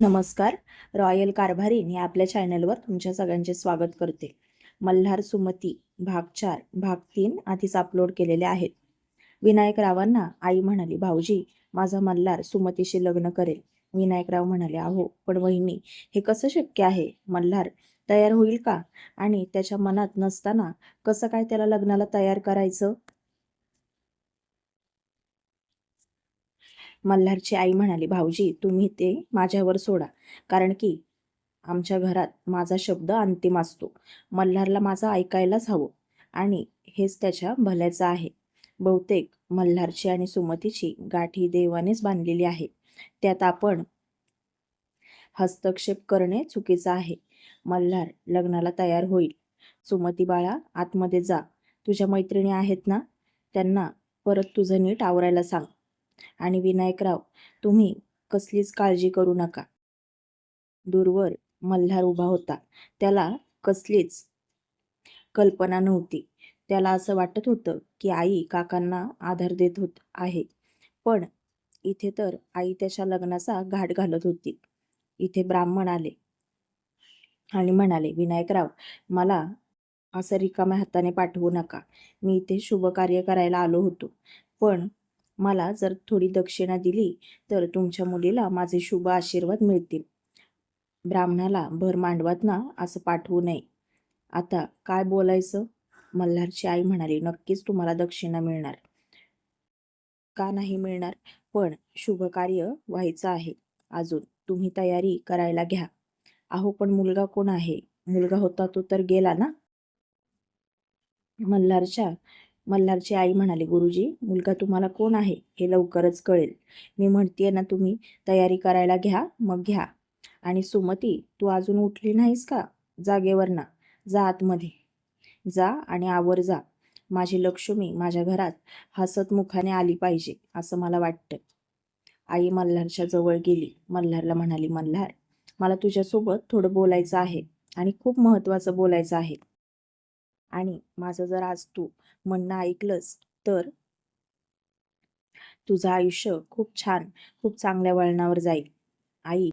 नमस्कार. रॉयल कारभारीन या आपल्या चॅनलवर तुमच्या सगळ्यांचे स्वागत करते. मल्हार सुमती भाग चार भाग तीन आधीच अपलोड केलेले आहेत. विनायक रावांना आई म्हणाली भाऊजी माझा मल्हार सुमतीशी लग्न करेल. विनायकराव म्हणाले अहो पण वहिनी हे कसं शक्य आहे? मल्हार तयार होईल का? आणि त्याच्या मनात नसताना कसं काय त्याला लग्नाला तयार करायचं? मल्हारची आई म्हणाली भाऊजी तुम्ही ते माझ्यावर सोडा. कारण की आमच्या घरात माझा शब्द अंतिम असतो. मल्हारला माझं ऐकायलाच हवं. आणि हेच त्याच्या भल्याचं आहे. बहुतेक मल्हारची आणि सुमतीची गाठी देवानेच बांधलेली आहे. त्यात आपण हस्तक्षेप करणे चुकीचं आहे. मल्हार लग्नाला तयार होईल. सुमती बाळा आतमध्ये जा. तुझ्या मैत्रिणी आहेत ना? त्यांना परत तुझं नीट आवरायला सांग. आणि विनायकराव तुम्ही कसलीच काळजी करू नका. दूरवर मल्हार उभा होता. त्याला कसलीच कल्पना नव्हती. त्याला असं वाटत होतं की आई काकांना आधार देत होत आहे. पण इथे तर आई त्याच्या लग्नाचा घाट घालत होती. इथे ब्राह्मण आले. आणि म्हणाले विनायकराव मला असं रिकाम्या हाताने पाठवू नका. मी इथे शुभ कार्य करायला आलो होतो. पण मला जर थोडी दक्षिणा दिली तर तुमच्या मुलीला माझे शुभ आशीर्वाद मिळतील. ब्राह्मणाला भर मांडवात ना असं पाठवू नये. आता काय बोलायचं? मल्हारची आई म्हणाली नक्कीच तुम्हाला दक्षिणा मिळणार. का नाही मिळणार? पण शुभ कार्य व्हायचं आहे. अजून तुम्ही तयारी करायला घ्या. अहो पण मुलगा कोण आहे? मुलगा होता तो तर गेला ना? मल्हारच्या मल्हारची आई म्हणाली गुरुजी मुलगा तुम्हाला कोण आहे हे लवकरच कळेल. मी म्हणतेय ना तुम्ही तयारी करायला घ्या मग घ्या. आणि सुमती तू अजून उठली नाहीस का? जागेवर ना. जा आतमध्ये. जा आणि आवर जा. माझी लक्ष्मी माझ्या घरात हसत मुखाने आली पाहिजे असं मला वाटतं. आई मल्हारच्या जवळ गेली. मल्हारला म्हणाली मल्हार मला तुझ्यासोबत थोडं बोलायचं आहे आणि खूप महत्त्वाचं बोलायचं आहे. आणि माझं जर आज तू म्हणणं ऐकलंस तर तुझं आयुष्य खूप छान खूप चांगल्या वळणावर जाईल. आई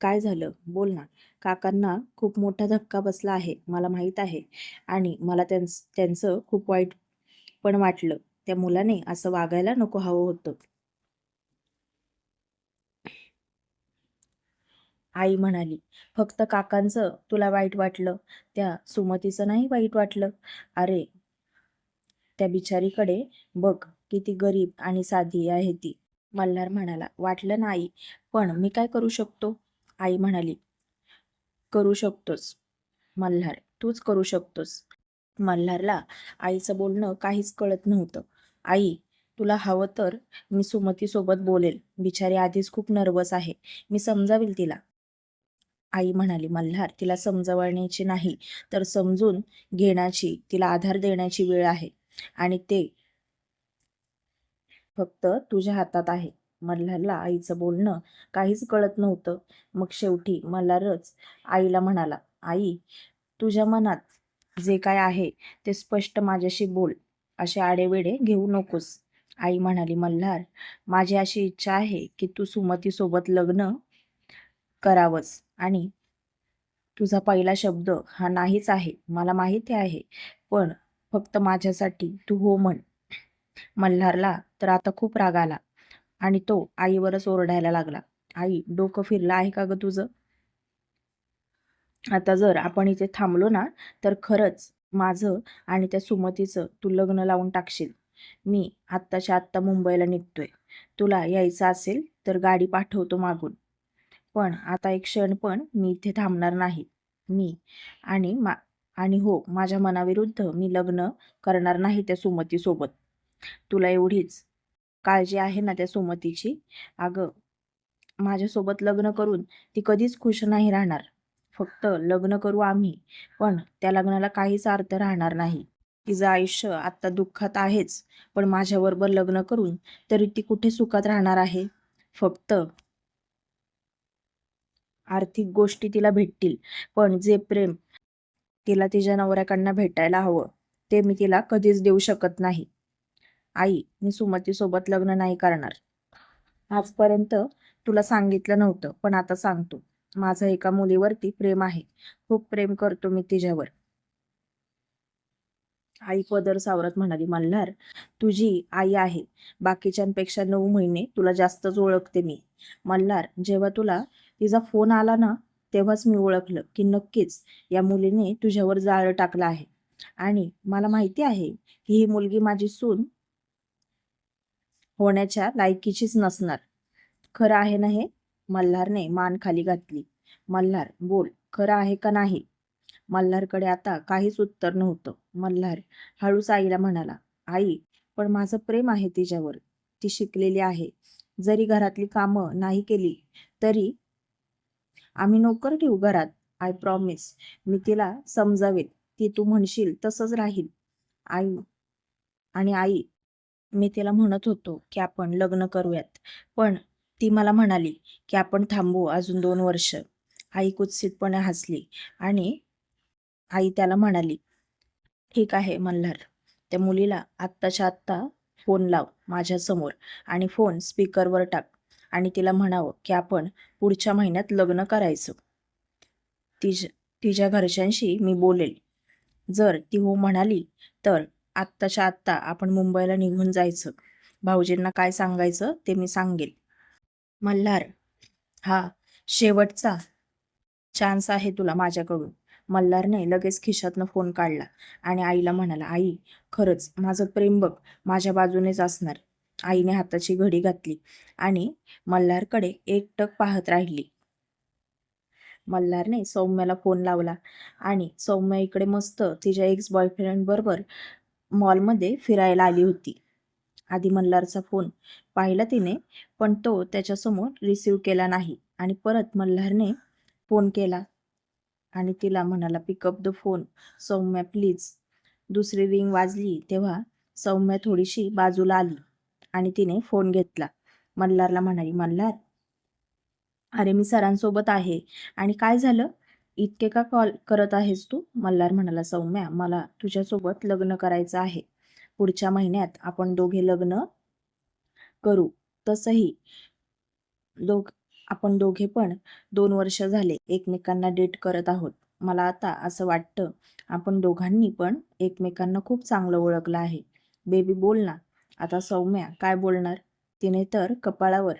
काय झालं? बोल ना. काकांना खूप मोठा धक्का बसला आहे मला माहीत आहे. आणि मला त्यांच त्यांचं खूप वाईट पण वाटलं. त्या मुलाने असं वागायला नको हवं होतं. आई म्हणाली फक्त काकांचं तुला वाईट वाटलं त्या सुमतीचं नाही वाईट वाटलं? अरे त्या बिचारीकडे बघ किती गरीब आणि साधी आहे ती. मल्हार म्हणाला वाटलं ना आई पण मी काय करू शकतो? आई म्हणाली करू शकतोस. मल्हार तूच करू शकतोस. मल्हारला आईचं बोलणं काहीच कळत नव्हतं. आई तुला हवं तर मी सुमतीसोबत बोलेल. बिचारी आधीच खूप नर्वस आहे. मी समजावेल तिला. आई म्हणाली मल्हार तिला समजवण्याची नाही तर समजून घेण्याची तिला आधार देण्याची वेळ आहे आणि ते फक्त तुझ्या हातात आहे. मल्हारला आईचं बोलणं काहीच कळत नव्हतं. मग शेवटी मल्हारच आईला म्हणाला आई तुझ्या मनात जे काय आहे ते स्पष्ट माझ्याशी बोल असे आडेवेडे घेऊ नकोस. आई म्हणाली मल्हार माझी अशी इच्छा आहे की तू सुमतीसोबत लग्न करावंस. आणि तुझा पहिला शब्द हा नाहीच आहे. मला माहिती आहे. पण फक्त माझ्यासाठी तू हो म्हण. मल्हारला तर आता खूप राग आला. आणि तो आईवरच ओरडायला लागला. आई डोकं फिरलं आहे का ग तुझं? आता जर आपण इथे थांबलो ना तर खरंच माझं आणि त्या सुमतीचं तू लग्न लावून टाकशील. मी आत्ताच्या आत्ता मुंबईला निघतोय. तुला यायचं असेल तर गाडी पाठवतो मागून. पण आता एक क्षण पण मी इथे थांबणार नाही. मी आणि मा आणि हो माझ्या मनाविरुद्ध मी लग्न करणार नाही त्या सुमतीसोबत. तुला एवढीच काळजी आहे ना त्या सुमतीची? अगं माझ्यासोबत लग्न करून ती कधीच खुश नाही राहणार. फक्त लग्न करू आम्ही पण त्या लग्नाला काहीच अर्थ राहणार नाही. तिचं आयुष्य आत्ता दुःखात आहेच पण माझ्याबरोबर लग्न करून तरी ती कुठे सुखात राहणार आहे? फक्त आर्थिक गोष्टी तिला भेटतील. पण जे प्रेम तिला तिच्या नवऱ्याकडनं भेटायला हवं ते मी तिला कधीच देऊ शकत नाही. आई मी सुमतीसोबत लग्न नाही करणार. आजपर्यंत तुला सांगितलं नव्हतं पण आता सांगतो. माझं एका मुलीवरती प्रेम आहे. खूप प्रेम करतो मी तिच्यावर. आई पदर सावरत म्हणाली मल्हार तुझी आई आहे. बाकीच्यांपेक्षा नऊ महिने तुला जास्तच ओळखते मी. मल्हार जेव्हा तुला तिचा फोन आला ना तेव्हाच मी ओळखलं की नक्कीच या मुलीने तुझ्यावर जाळं टाकलं आहे. आणि मला माहिती आहे की ही मुलगी माझी सून होण्याच्या लायकीचीच नसणार. खरं आहे ना हे? मल्हारने मान खाली घातली. मल्हार बोल खरं आहे का नाही? मल्हारकडे आता काहीच उत्तर नव्हतं. मल्हार हळूच आईला म्हणाला आई पण माझं प्रेम आहे तिच्यावर. ती शिकलेली आहे. जरी घरातली कामं नाही केली तरी आम्ही नोकर ठेवू घरात आय प्रॉमिस मी तिला समजावेल ती तू म्हणशील तसंच राहील. आई आणि आई मी तिला म्हणत होतो की आपण लग्न करूयात. पण ती मला म्हणाली की आपण थांबू अजून दोन वर्ष. आई कुत्सितपणे हसली आणि आई त्याला म्हणाली ठीक आहे मल्हार. त्या मुलीला आत्ताच्या आत्ता फोन लाव माझ्यासमोर आणि फोन स्पीकरवर टाक. आणि तिला म्हणावं की आपण पुढच्या महिन्यात लग्न करायचं. तिज तिच्या घरच्यांशी मी बोलेल. जर ती हो म्हणाली तर आत्ताच्या आत्ता आपण मुंबईला निघून जायचं. भाऊजींना काय सांगायचं ते मी सांगेल. मल्हार हा शेवटचा चान्स आहे तुला माझ्याकडून. मल्हारने लगेच खिशातनं फोन काढला आणि आईला म्हणाला आई खरंच माझं प्रेम बघ माझ्या बाजूनेच असणार. आईने हाताची घडी घातली आणि मल्हारकडे एकटक पाहत राहिली. मल्हारने सौम्याला फोन लावला आणि सौम्या इकडे मस्त तिच्या एक्स बॉयफ्रेंड बरोबर मॉलमध्ये फिरायला आली होती. आधी मल्हारचा फोन पाहिला तिने पण तो त्याच्यासमोर रिसीव्ह केला नाही आणि परत मल्हारने फोन केला आणि तिला म्हणाला pick up the phone Saumya please दुसरी रिंग वाजली तेव्हा सौम्या थोडीशी बाजूला आली. आणि तिने फोन घेतला. मल्हारला म्हणाली मल्हार अरे मी सरांसोबत आहे. आणि काय झालं? इतके का कॉल करत आहेस तू? मल्हार म्हणाला सौम्या मला तुझ्यासोबत लग्न करायचं आहे. पुढच्या महिन्यात आपण दोघे लग्न करू. तसंही दोघ आपण दोघे पण दोन वर्ष झाले एकमेकांना डेट करत आहोत. मला आता असं वाटतं आपण दोघांनी पण एकमेकांना खूप चांगलं ओळखलं आहे. बेबी बोल ना. आता सौम्या काय बोलणार? तिने तर कपाळावर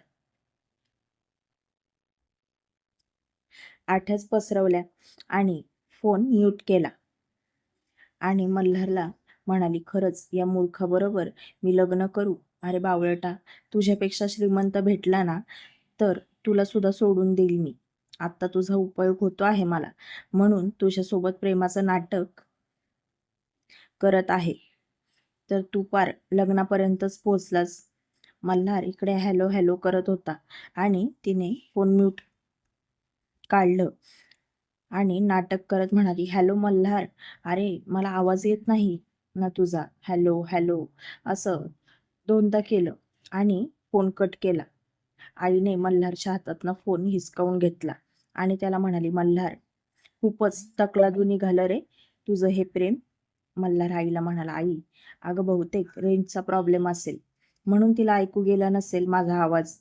आठ्याच पसरवल्या आणि फोन म्यूट केला. आणि मल्हारला म्हणाली खरंच या मूर्खाबरोबर मी लग्न करू? अरे बावळटा तुझ्यापेक्षा श्रीमंत भेटला ना तर तुला सुद्धा सोडून देईल मी. आत्ता तुझा उपयोग होतो आहे मला. म्हणून तुझ्यासोबत प्रेमाचं नाटक करत आहे. तर तू पार लग्नापर्यंतच पोचलास मल्हार इकडे हॅलो हॅलो करत होता आणि तिने फोन म्यूट काढलं आणि नाटक करत म्हणाली हॅलो मल्हार अरे मला आवाज येत नाही ना तुझा. हॅलो हॅलो असं दोनदा केलं आणि फोन कट केला. आईने मल्हारच्या हातातनं फोन हिसकावून घेतला आणि त्याला म्हणाली मल्हार खूपच तकलादू निघालं रे. तुझं हे प्रेम मल्हार आईला म्हणाला आई अगं बहुतेक रेंजचा प्रॉब्लेम असेल. म्हणून तिला ऐकू गेला नसेल माझा आवाज.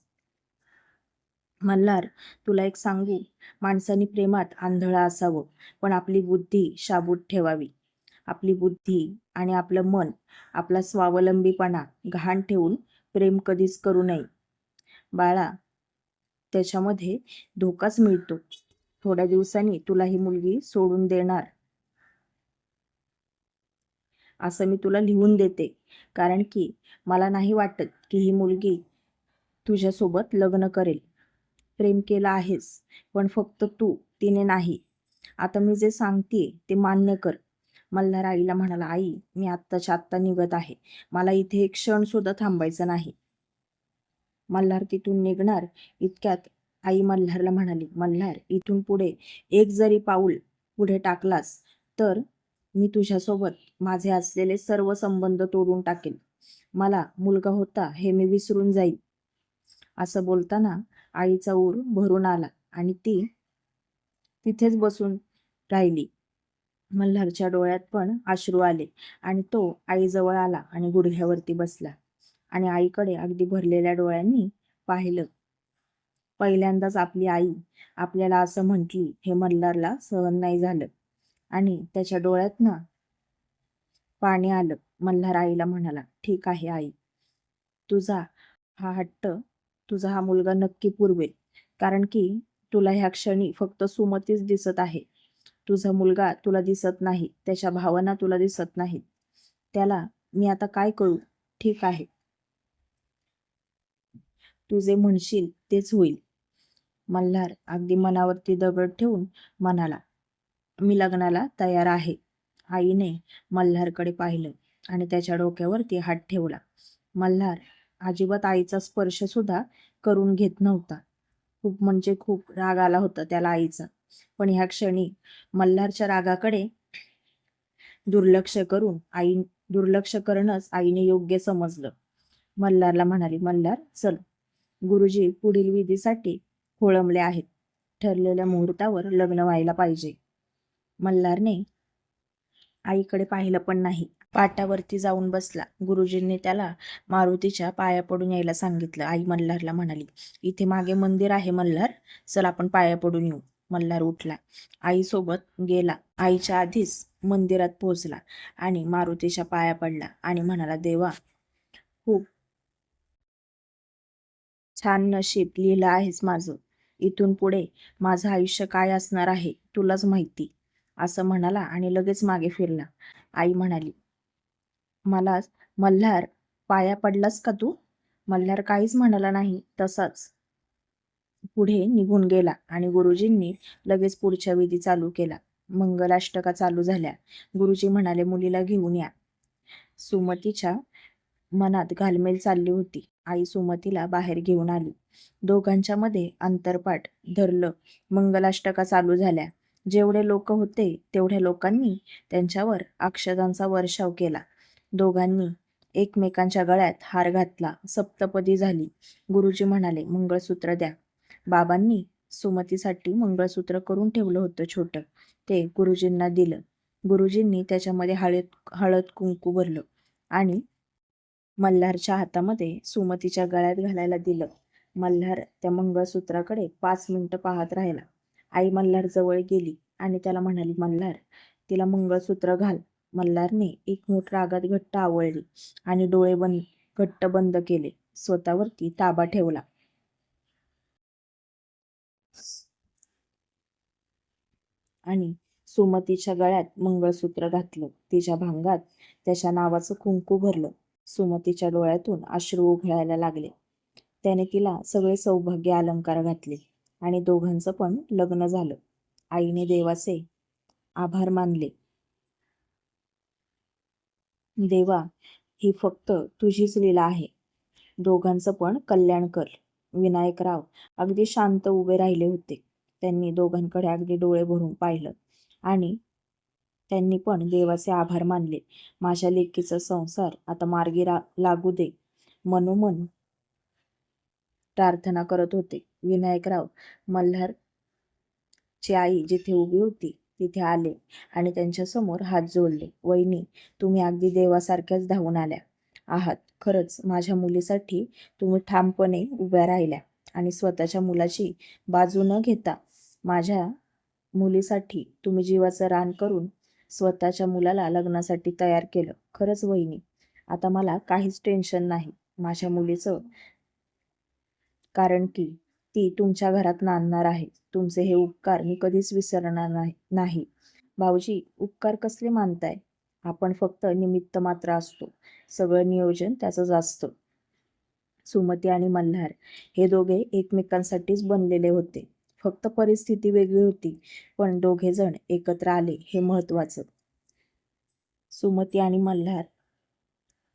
मल्हार तुला एक सांगू. माणसाने प्रेमात आंधळा असावं पण आपली बुद्धी शाबूत ठेवावी. आपली बुद्धी आणि आपलं मन आपला स्वावलंबीपणा घाण ठेवून प्रेम कधीच करू नये. बाळा त्याच्यामध्ये धोकाच मिळतो. थोड्या दिवसांनी तुला ही मुलगी सोडून देणार. असं मी तुला लिहून देते. कारण की मला नाही वाटत की ही मुलगी तुझ्यासोबत लग्न करेल. प्रेम केला आहेस पण फक्त तू तिने नाही. आता मी जे सांगते ते मान्य कर. मल्हार आईला म्हणाला आई मी आत्ताच्या आत्ता निघत आहे. मला इथे एक क्षण सुद्धा थांबायचं नाही. मल्हार तिथून निघणार इतक्यात आई मल्हारला म्हणाली मल्हार इथून पुढे एक जरी पाऊल पुढे टाकलास तर मी तुझ्यासोबत माझे असलेले सर्व संबंध तोडून टाकेल मला मुलगा होता हे मी विसरून जाईल असं बोलताना आईचा ऊर भरून आला आणि ती तिथेच बसून राहिली. मल्हारच्या डोळ्यात पण अश्रू आले आणि तो आईजवळ आला आणि गुडघ्यावरती बसला आणि आईकडे अगदी भरलेल्या डोळ्यांनी पाहिलं. पहिल्यांदाच आपली आई आपल्याला असं म्हटली हे मल्हारला सहन नाही झालं. आणि त्याच्या डोळ्यातनं पाणी आलं. मल्हार आईला म्हणाला ठीक आहे आई. तुझा हा हट्ट तुझा हा मुलगा नक्की पुरवेल. कारण की तुला ह्या क्षणी फक्त सुमतीच दिसत आहे. तुझा मुलगा तुला दिसत नाही. त्याच्या भावना तुला दिसत नाहीत. त्याला मी आता काय करू? ठीक आहे. तू जे म्हणशील तेच होईल. मल्हार अगदी मनावरती दगड ठेवून म्हणाला मी लग्नाला तयार आहे. आईने मल्हारकडे पाहिलं आणि त्याच्या डोक्यावरती हात ठेवला. मल्हार अजिबात आईचा स्पर्श सुद्धा करून घेत नव्हता. खूप म्हणजे खूप राग आला होता त्याला आईचा. पण ह्या क्षणी मल्हारच्या रागाकडे दुर्लक्ष करून आई दुर्लक्ष करणंच आईने योग्य समजलं. मल्हारला म्हणाली मल्हार चल. गुरुजी पुढील विधीसाठी खोळंबले आहेत. ठरलेल्या मुहूर्तावर लग्न व्हायला पाहिजे. मल्हारने आईकडे पाहिलं पण नाही. पाटावरती जाऊन बसला. गुरुजींनी त्याला मारुतीच्या पाया पडून यायला सांगितलं. आई मल्हारला म्हणाली इथे मागे मंदिर आहे मल्हार. चल आपण पाया पडून येऊ. मल्हार उठला. आईसोबत गेला. आईच्या आधीच मंदिरात पोहोचला आणि मारुतीच्या पाया पडला आणि म्हणाला देवा खूप छान नशीब लिहिलं आहेस माझं. इथून पुढे माझं आयुष्य काय असणार आहे तुलाच माहिती. असं म्हणाला आणि लगेच मागे फिरला. आई म्हणाली मला मल्हार पाया पडलास का तू? मल्हार काहीच म्हणाला नाही तसाच. पुढे निघून गेला आणि गुरुजींनी लगेच पुढच्या विधी चालू केला. मंगलाष्टका चालू झाल्या. गुरुजी म्हणाले मुलीला घेऊन या. सुमतीच्या मनात घालमेल चालली होती. आई सुमतीला बाहेर घेऊन आली. दोघांच्या मध्ये अंतरपाठ धरलं. मंगलाष्टका चालू झाल्या. जेवढे लोक होते तेवढ्या लोकांनी त्यांच्यावर अक्षदांचा वर्षाव केला. दोघांनी एकमेकांच्या गळ्यात हार घातला. सप्तपदी झाली. गुरुजी म्हणाले मंगळसूत्र द्या. बाबांनी सुमतीसाठी मंगळसूत्र करून ठेवलं होतं छोटं. ते गुरुजींना दिलं. गुरुजींनी त्याच्यामध्ये हळद हळद कुंकू भरलं आणि मल्हारच्या हातामध्ये सुमतीच्या गळ्यात घालायला दिलं. मल्हार त्या मंगळसूत्राकडे पाच मिनिटं पाहत राहिला. आई मल्हार जवळ गेली आणि त्याला म्हणाली मल्हार तिला मंगळसूत्र घाल. मल्हारने एक मोठ रागात घट्ट आवळली आणि डोळे बंद घट्ट बंद केले. स्वतःवरती ताबा ठेवला. आणि सुमतीच्या गळ्यात मंगळसूत्र घातलं. तिच्या भांगात त्याच्या नावाचं कुंकू भरलं. सुमतीच्या डोळ्यातून अश्रू उघळायला लागले. त्याने तिला सगळे सौभाग्य अलंकार घातले. आणि दोघांचं पण लग्न झालं. आईने देवाचे आभार मानले. देवा ही फक्त तुझीच लीला आहे. दोघांचं पण कल्याण कर. विनायकराव अगदी शांत उभे राहिले होते. त्यांनी दोघांकडे अगदी डोळे भरून पाहिलं आणि त्यांनी पण देवाचे आभार मानले. माझ्या लेकीचा संसार आता मार्गी रा लागू दे. मनोमन प्रार्थना करत होते. विनायकराव मल्हार ची आई जिथे उभी होती तिथे आले आणि त्यांच्यासमोर हात जोडले. वहिनी तुम्ही अगदी देवासारख्याच धावून आल्या आहात. खरंच माझ्या मुलीसाठी तुम्ही ठामपणे उभ्या राहिल्या आणि स्वतःच्या मुलाची बाजू न घेता माझ्या मुलीसाठी तुम्ही जीवाचं रान करून स्वतःच्या मुलाला लग्नासाठी तयार केलं. खरंच वहिनी आता मला काहीच टेन्शन नाही. माझ्या मुलीचं कारण की ती तुमच्या घरात नांदणार आहे. तुमचे हे उपकार मी कधीच विसरणार नाही नाही. भाऊजी उपकार कसले मानताय? आपण फक्त निमित्त मात्र असतो. सगळं नियोजन त्याचंच असतं. सुमती आणि मल्हार हे दोघे एकमेकांसाठीच बनलेले होते. फक्त परिस्थिती वेगळी होती पण दोघे जण एकत्र आले हे महत्वाचं सुमती आणि मल्हार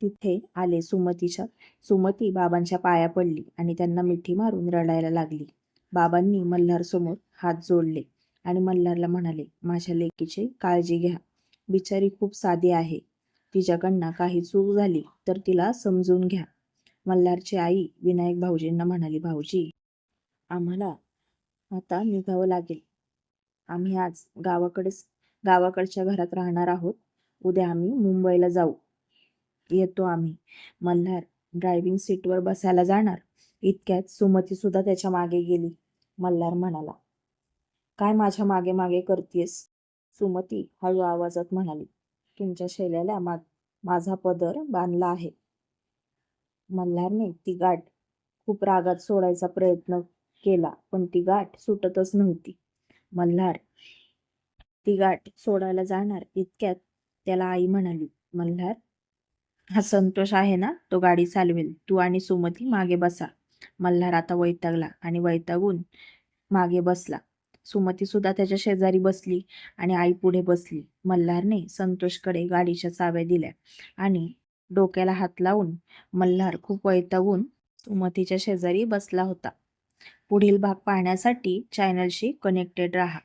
तिथे आले. सुमतीच्या सुमती बाबांच्या पाया पडली आणि त्यांना मिठी मारून रडायला लागली. बाबांनी मल्हार समोर हात जोडले आणि मल्हारला म्हणाले माझ्या लेकीची काळजी घ्या. बिचारी खूप साधी आहे. तिच्याकडनं काही चूक झाली तर तिला समजून घ्या. मल्हारची आई विनायक भाऊजींना म्हणाली भाऊजी आम्हाला आता निघावं लागेल. आम्ही आज गावाकडेच गावाकडच्या घरात राहणार आहोत. उद्या आम्ही मुंबईला जाऊ. येतो आम्ही. मल्हार ड्रायव्हिंग सीटवर बसायला जाणार. इतक्यात सुमती सुद्धा त्याच्यामागे गेली. मल्हार म्हणाला काय माझ्या मागे मागे करतेस? सुमती हळू आवाजात म्हणाली तुमच्या शैल्याला मा माझा पदर बांधला आहे. मल्हारने ती गाठ खूप रागात सोडायचा प्रयत्न केला पण ती गाठ सुटतच नव्हती. मल्हार ती गाठ सोडायला जाणार इतक्यात त्याला आई म्हणाली मल्हार हा संतोष आहे ना तो गाडी चालवेल. तू आणि सुमती मागे बसा. मल्हार आता वैतागला आणि वैतागून मागे बसला. सुमती सुद्धा त्याच्या शेजारी बसली आणि आई पुढे बसली. मल्हारने संतोषकडे गाडीच्या चाव्या दिल्या आणि डोक्याला हात लावून मल्हार खूप वैतागून सुमतीच्या शेजारी बसला होता. पुढील भाग पाहण्यासाठी चॅनलशी कनेक्टेड राहा.